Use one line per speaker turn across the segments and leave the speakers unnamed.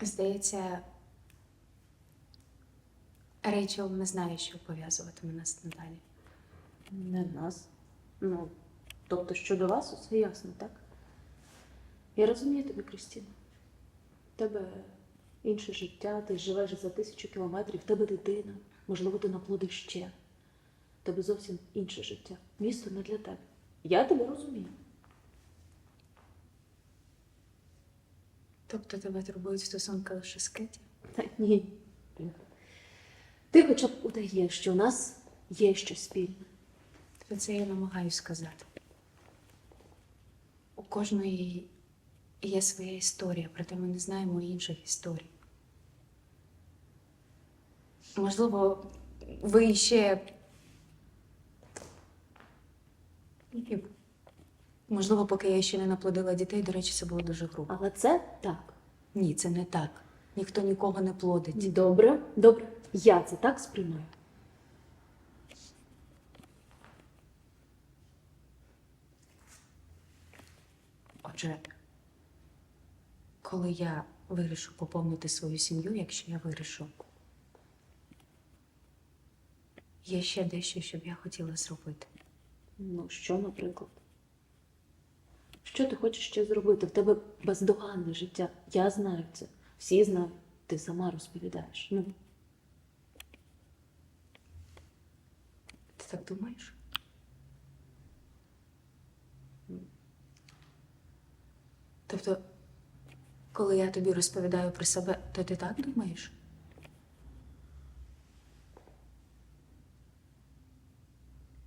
Здається, Рейчел не знає, що пов'язуватиме нас з Наталі.
Не нас. Ну, тобто щодо вас усе ясно, так? Я розумію тебе, Крістіна. В тебе інше життя, ти живеш за тисячу кілометрів, тебе дитина, можливо, ти наплодиш ще. Тебе зовсім інше життя. Місто не для тебе. Я тебе розумію.
Тобто тебе турбують стосунки лише з Кеті?
Та ні. Ти хоча б удаєш, що у нас є щось спільне.
То це я намагаюсь сказати. У кожної є своя історія, проте ми не знаємо інших історій. Можливо, ви ще. Можливо, поки я ще не наплодила дітей, до речі, це було дуже грубо.
Але це так.
Ні, це не так. Ніхто нікого не плодить.
Добре, добре. Я це так сприймаю.
Отже, коли я вирішу поповнити свою сім'ю, якщо я вирішу, є ще дещо, що б я хотіла зробити.
Ну, що, наприклад? Що ти хочеш ще зробити? В тебе бездоганне життя. Я знаю це. Всі знають. Ти сама розповідаєш. Ну,
Ти так думаєш? Тобто, коли я тобі розповідаю про себе, то ти так думаєш?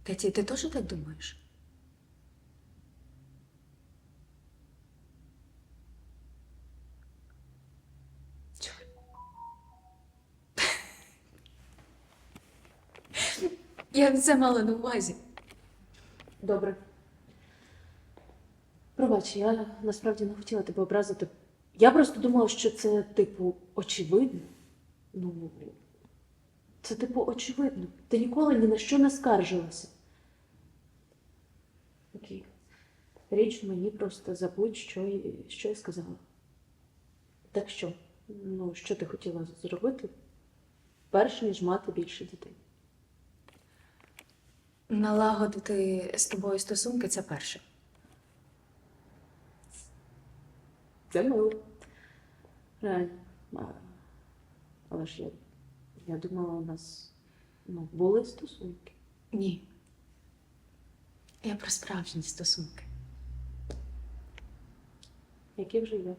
Кеті, ти теж так думаєш? Я це мала на увазі.
добре. Пробач, я насправді не хотіла тебе образити. Я просто думала, що це, типу, очевидно. Ну, це, типу, очевидно. Ти ніколи ні на що не скаржилася. Окей. Річ мені просто забудь, що, що я сказала. Так що? Ну, що ти хотіла зробити, перш ніж мати більше дітей?
Налагодити з тобою стосунки це перше.
Це мило. Реально. А, Але ж я, я думала, у нас ну, були стосунки.
Ні. Я про справжні стосунки.
Які вже є.